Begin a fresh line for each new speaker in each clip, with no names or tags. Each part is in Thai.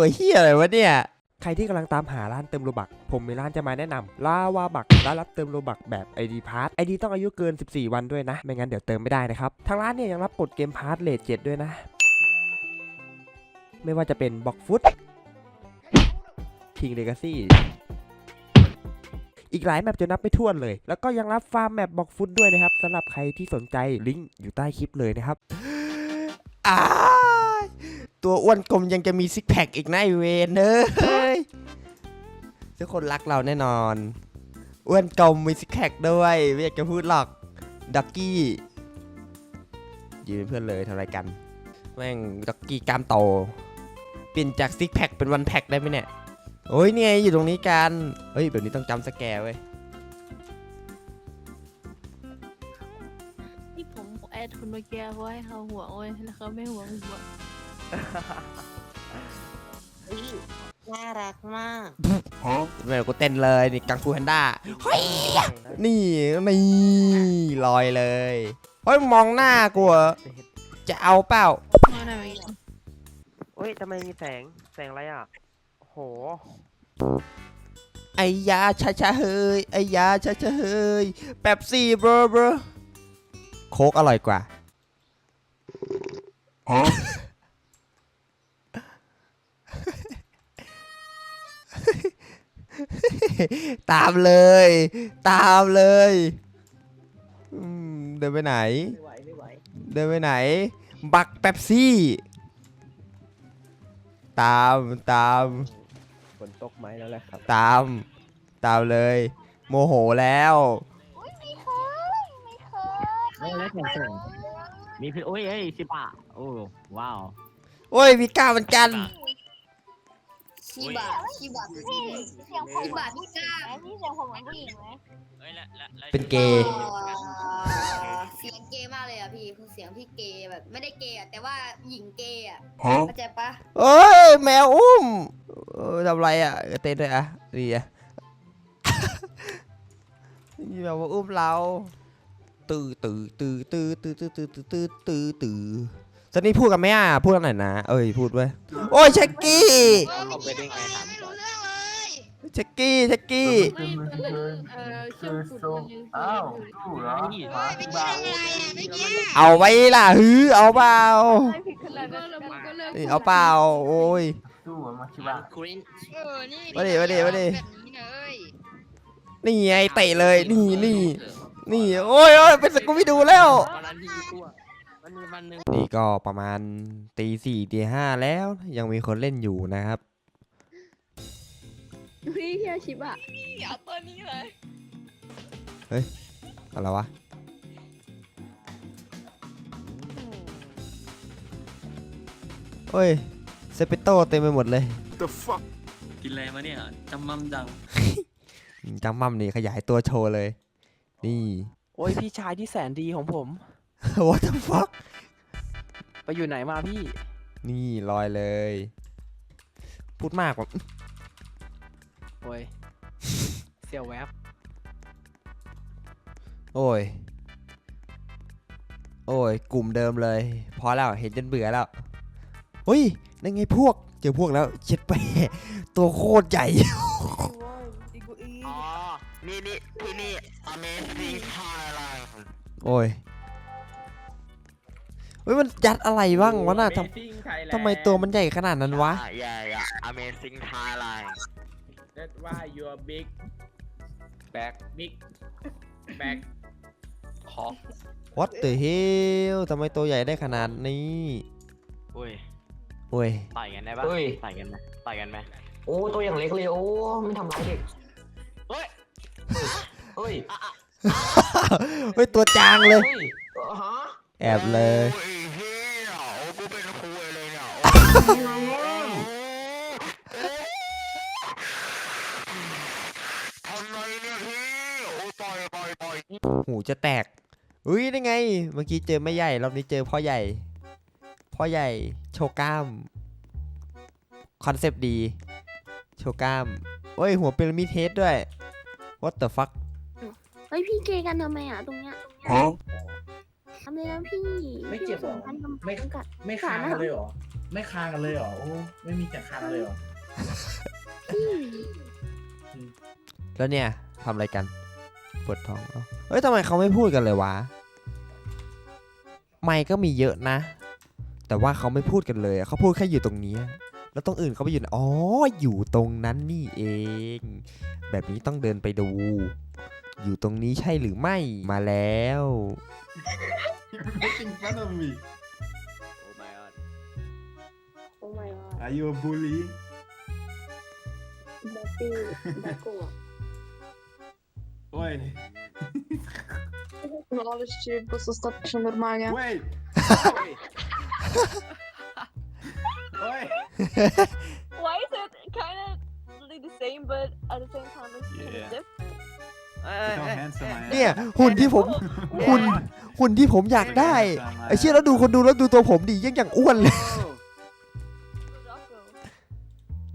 ตัวเฮียอะไรวะเนี่ยใครที่กำลังตามหาร้านเติมโลบัก ผมมีร้านจะมาแนะนำลาวาบักร้านรับเติมโลบักแบบ ID p a s s ID ต้องอายุเกิน 14 วันด้วยนะ ไม่งั้นเดี๋ยวเติมไม่ได้นะครับ ทางร้านเนี่ยยังรับกดเกมพาร์ทเลทเจ็ดด้วยนะ ไม่ว่าจะเป็นบ็อกฟุตคิงเลกาซี่อีกหลายแมปจะนับไม่ถ้วนเลย แล้วก็ยังรับฟาร์มแมปบ็อกฟุตด้วยนะครับสำหรับใครที่สนใจลิงก์อยู่ใต้คลิปเลยนะครับอ้า ตัวอ้วนกลมยังจะมีซิกแพคอีกนะไอเวนเอ้ยทุกคนรักเราแน่นอน อ้วนกลมมีซิกแพคด้วย ไม่อยากจะพูดหรอกดักกี้ยืนเป็นเพื่อนเลยทำไรกัน แม่งดักกี้กล้ามโตเปลี่ยนจากซิกแพคเป็นวันแพคได้ไหมเนี่ยโอ้ยนี่ไงอยู่ตรงนี้กันเฮ้ยแบบนี้ต้องจำสแกเว้ย
ที่ผมแอดคุณเมื่อกี้เพราะให้เขาห่วงเว้ยแล้วเขาไม่ห่วงหัว
เฮ้ยน่ารักมาก
แม่งกูเต้นเลยนี่กังฟูแพนด้าเฮ้ยนี่นี่ลอยเลยเฮ้ยมองหน้ากูเหรอจะเอาเปล่า
มาหน่อย
เฮ้ยทำไมมีแสง แสงอะไรอะโห
ไอ้ยาชาชาเฮยไอ้ยาชาชาเฮยแป๊บซี่บรบรโค้กอร่อยกว่า ตามเลย ตามเลยอืมเดินไปไหน
ไม่ไหวไม่ไหว
เดินไปไหน บักแป๊บซี่ ตามตาม
ฝนตกไหมแล้วแหละครับ
ตาม ตามเลย โมโหแล้ว
เฮ้ยแล้วแข่งแข่งมีพี่โอ้ยเอ้ยชิบะโอ้ว้าว
โอ้ยมีก้าวเหมือนกัน
ชิบะชิบะ
เสียงผม
ชิบะพี่ก้า
พี่เสียงผมเหมือนผู้หญิงไหม
เป็นเกย์
เสียงเกย์มากเลยอะพี่คือเสียงพี่เกย์แบบไม่ได้เกย์อะแต่ว่าหญิงเกย์อะเข้าใจปะ
เอ้ยแมวอุ้มเออทำไรอะเต้นด้วยอะดีอะ นี่แมวมาอุ้มเรา ตื้อตื้อตื้อตื้อตื้อตื้อตื้อตื้อตื้อตื้อ ตอนนี้พูดกันไหมอะพูดกันหน่อยนะ เอ้ยพูดไว้ยโอ้ยเช็กกี้
เขาไปได้ไงถามไม่รู้เรื่องเลย
เช็กกี้เช็กกี้
ไม่ตอนนั้นเออเครื่องขุดมันยัง
อ้าวสู้เหรอ
นี่
หมาที่บ้าน
เอาไว้ล่ะฮือเอาเปล่า
ไม่ผิดขนาดนั้นแล้วมึงก็เลิก
นี่เอาเปล่าโอ้ย
สู้เหรอมาชิบะ
คริน
เออนี่
มาดิมาดิมาดิ
แบบนี้เลย
นี่ไงเตะเลยนี่นี่นี่โอ้ยโอ้ยเป็นสกูบี้ดูแล้ว
วันนั้นที่ตัวมันมีวันหนึ่ง
นี่ ก็ประมาณตีสี่ตีห้าแล้วยังมีคนเล่นอยู่นะครับ
พี่เฮียชิบะ
อย่าตัวนี้เลย
อะไรวะ โอ้ย เซเปโตเต็มไปหมดเลย
กินอะไรมาเนี่ยจำมั่มจัง
จังมั่มนี่ขยายตัวโชว์เลย นี่
โอ้ยพี่ชายที่แสนดีของผม
what the fuck
ไปอยู่ไหนมาพี่
นี่ลอยเลย พูดมากกว่า
โอ้ย เสียวแวบ
โอ้ย โอ้ย กลุ่มเดิมเลย พอแล้วเห็นจนเบื่อแล้วเฮ้ยนั่นไงพวก เจอพวกแล้วเช็ดไปตัวโคตรใหญ่
อ๋อ นี่นี่ที่นี่ Amazing Thailand
โอ้ยเฮ้ยมันยัดอะไรบ้างวะน่ะทำทำไมตัวมันใหญ่ขนาดนั้นวะ
ใหญ่อะ Amazing Thailand
That's why you're big back big back
ขอ
What the hell ทำไมตัวใหญ่ได้ขนาดนี้
อุ้ย
โอ้ย
ต่อยกันได้ปะ
เฮ้ย
ต่อยกันไหมต่อยกันไหม
โอ้ตัวอย่างเล็กเลยโอ้ไม่ทำร้ายเด็ก
เฮ้ย
เฮ้ย
เฮ้ยตัวจางเลย
เฮ้ยเออฮะ
แอบเลย
โอ้ยเฮียโอ้กูเป็นครูเลยเนี่ย ทำไรเนี่ยพี่โอ้ต่อยต่อยต่อย
หูจะแตก อุ้ยได้ไง เมื่อกี้เจอไม่ใหญ่ รอบนี้เจอพ่อใหญ่ พ่อใหญ่ โชว์กล้าม คอนเซปต์ดี โชว์กล้าม โอ้ย หัวพีระมิเฮดด้วย What the fuck
เฮ้ยพี่เกย์กันทำไมอะตรงเนี้ย
ฮะำ
เลยนะพี่
ไม่เจ็บหรอ
พี่ผสมพันธุ์กับ
ไม่
กับ
ไม่คางกันเลยเหรอ ไม่คางกันเลยเหรอ โอ้ ไม่มีแต่คางเลยเหรอ
พี่
แล้วเนี่ยทำอะไรกันปวดท้องเอ้าเฮ้ยทำไมเขาไม่พูดกันเลยวะไม่ก็มีเยอะนะ แต่ว่าเขาไม่พูดกันเลยอะเขาพูดแค่อยู่ตรงนี้อะแล้วตรงอื่นเขาไปอยู่ไหนอ๋ออยู่ตรงนั้นนี่เอง แบบนี้ต้องเดินไปดู อยู่ตรงนี้ใช่หรือไม่มาแล้ว You're
making fun of me.
Oh my god.
Oh my god.
Are you a bully?
Dati, dako.
Oj.
No, ale się po prostu ostatnio normalnie.
Wait! Wait! Wait!
Why is it kind of the same, but at the same time it's
yeah.
different?
เนี่ยหุ่นที่ผมหุ่นหุ่นที่ผมอยากได้ไอ้เชี่ยแล้วดูคนดูแล้วดูตัวผมดิยังอย่างอ้วนเลย
Rocco.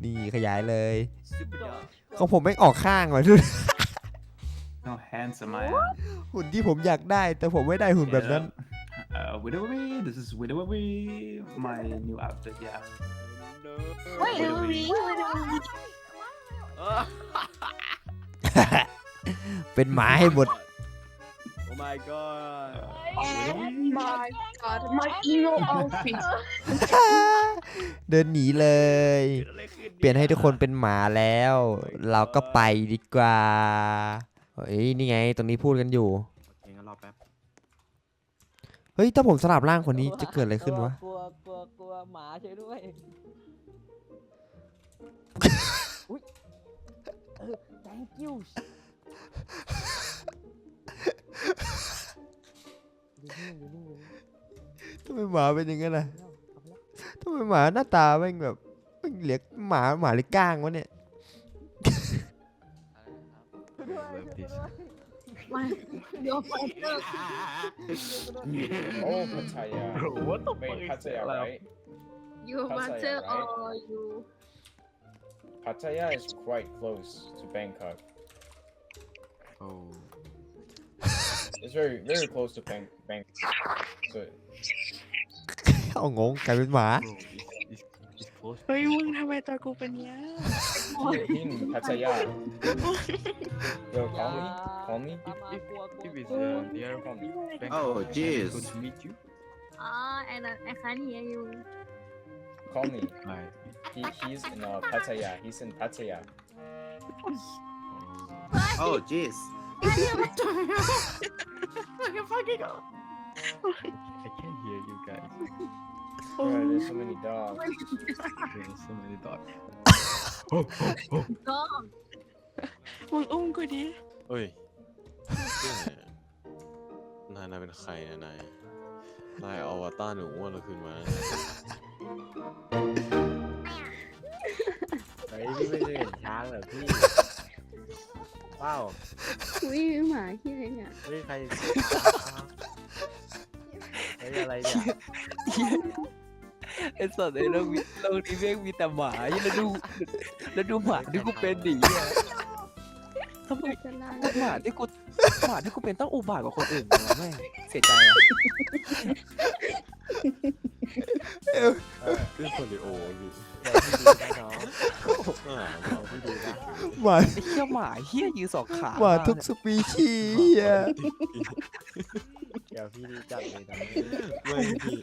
นี่ขยายเลย
super dog
ของผมไม่งออกข้างว่ะดู
how handsome I am
หุ่นที่ผมอยากได้ แต่ผมไม่ได้หุ่นแบบนั้น
uh, Widowy this is Widowy my new outfit yeah
Wait,
What do we-
wait, wait, wait.
เป็นหมาให้หมด
โอ้ my god
Oh my god, my emo outfit.
เดินหนีเลยเปลี่ยนให้ทุกคนเป็นหมาแล้ว เราก็ไปดีกว่า เฮ้ยนี่ไงตรงนี้พูดกันอยู่
โอเคงั้นรอแป๊บ
เฮ้ยถ้าผมสลับร่างคนนี้จะเกิดอะไรขึ้นวะ
กลัวกลัวกลัวหมาช่วยด้วยอุ้ยเออ thank you อยู่นี่อยู่นี่อยู่นี่
ทำไมหมาเป็นอย่างนั้นล่ะทำไมหมาหน้าตาแม่งแบบแม่งเหลียกหมาหมาหรือก้างวะเนี่ย
Your father.
Oh, Pattaya.
What the
Wait,
fuck is
Pattaya,
that?
right?
Your
Pattaya,
mother
right?
or you?
Pattaya is quite close to Bangkok.
โอ้
It's very, very close to Bang Bangkok. So
เอางงกลายเป็นหมา
bro is is is close
เฮ้ยมึงทำไมตัวกูเป็นเนี้ย
in Pattaya. Yo, call me, call me.
มามากลัวกลัว
if it's
กลัว
uh, near
Call me.
Bangkok
Oh, jeez.
good to meet you
Ah, and I, I can't hear you.
Call me.
hi
He, he's in uh, Pattaya. He's in Pattaya.
Oh, jeez.
I can't hear you guys
Bro, there's so many dogs.
there's so many dogs
Dog.
มึงอุ้มกูดิ
เฮ้ยนายนายเป็นใครนะนายนายเอาอวตารหนูอ้วนเราคืนมานะ
เฮ้ยพี่ไม่ได้เห็นช้างเหรอพี่ ว้าว
อุ้ยหมาที่ไหนเนี่ย
เฮ้ยใครเฮ้ยอะไรเนี่ย
ไอ้สัตว์ไอ้เรื่องเรื่องนี้แม่งมีแต่หมาแล้วดูแล้วดูหมาที่กูเป็นดิเนี่ยทำไม
จะลา
หมาที่กูหมาที่กูเป็นต้องอุบาทกว่าคนอื่นวะแม่งเสียใจอะ
หมา
ไอ้เหี้ยหมาเหี้ยยืนสองขา
หมาทุกสปีชีส์เหี้ย
เดี๋ยวพี่ดีจัดเลยนะ
ไม่พี่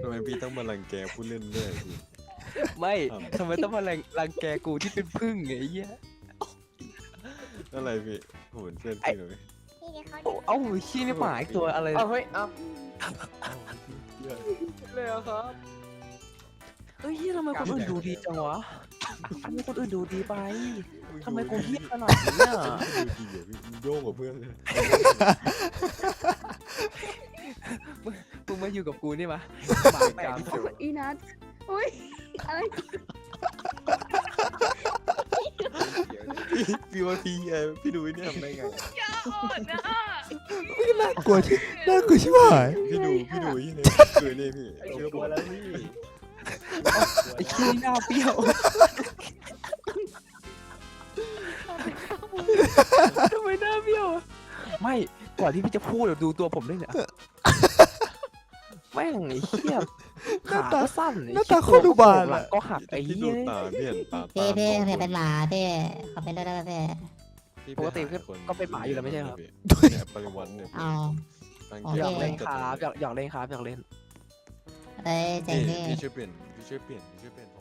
ทำไมพี่ต้องมารังแกผู้เล่นด้วยพี่
ไม่ทำไมต้องมารังรังแกกูที่เป็นพึ่งไงไอ้เหี้ย
อะไรพี่โหนเส้นพี่หน่อย
โอ้เอ้าขี้นี่หมาอีกตัวอะไร
เอาเฮ้ยเอา
เลยอะครับเฮ้ยทำไมคนอื่นดูดีจังวะ ทำไมคนอื่นดูดีไปทำไมกูเหี้ยขนาดนี้อะ
ดูดีอะพี่มึงโยงกับเพื่อนเลย
มึงมาอยู่กับกูนี่มะหมาแปลกที่สุด
อีนัทอุ้ยอะไร
พี่ว่าพี่เออพี่ดูไอ้เนี่ยทำได้ไง
น่ากลัวที่น่ากลัวชิบหาย
พี่ดูพี่ดูไอ้เนี่ยคือเนี่ยพี่
ไอ้
เชื่อผ
ตัว
ม
แล้วพี่
ไอ้ขี้หน้าเปรี้ยวทำไมหน้าเปรี้ยวอะไม่ก่อนที่พี่จะพูดเดี๋ยวดูตัวผมด้วยเนี่ยแม่งไอ้เหี้ย
หน้า
ขา
ตา
ก็สั้นไอ้
หน้าตา
เหี้ย
โคตรอุบาท
หลั
อะ
งก็หักไอ้
พี่
เหี้
ดู
ย
ตาพี่เห็นตา
พี่
ตา
พี่
บอด
พี่เป็นหมาพี่เขาเป็นได้ไหมพี่
พี่
ปกติ
ไปหาคน
ก็เป็นหมาอยู่แล้วไม่ใช่เหรอ
เนี่ยปริวัติเนี่ย
เอา
ตั้ง
โอ
ใจ
อยาก
ค
เล่นครับอยากอยากเล่นครับอยากเล่น
เอ้ยเจ๋ง
พี่
พี่
พี่ช่วยเปลี่ยน พี่ช่วยเ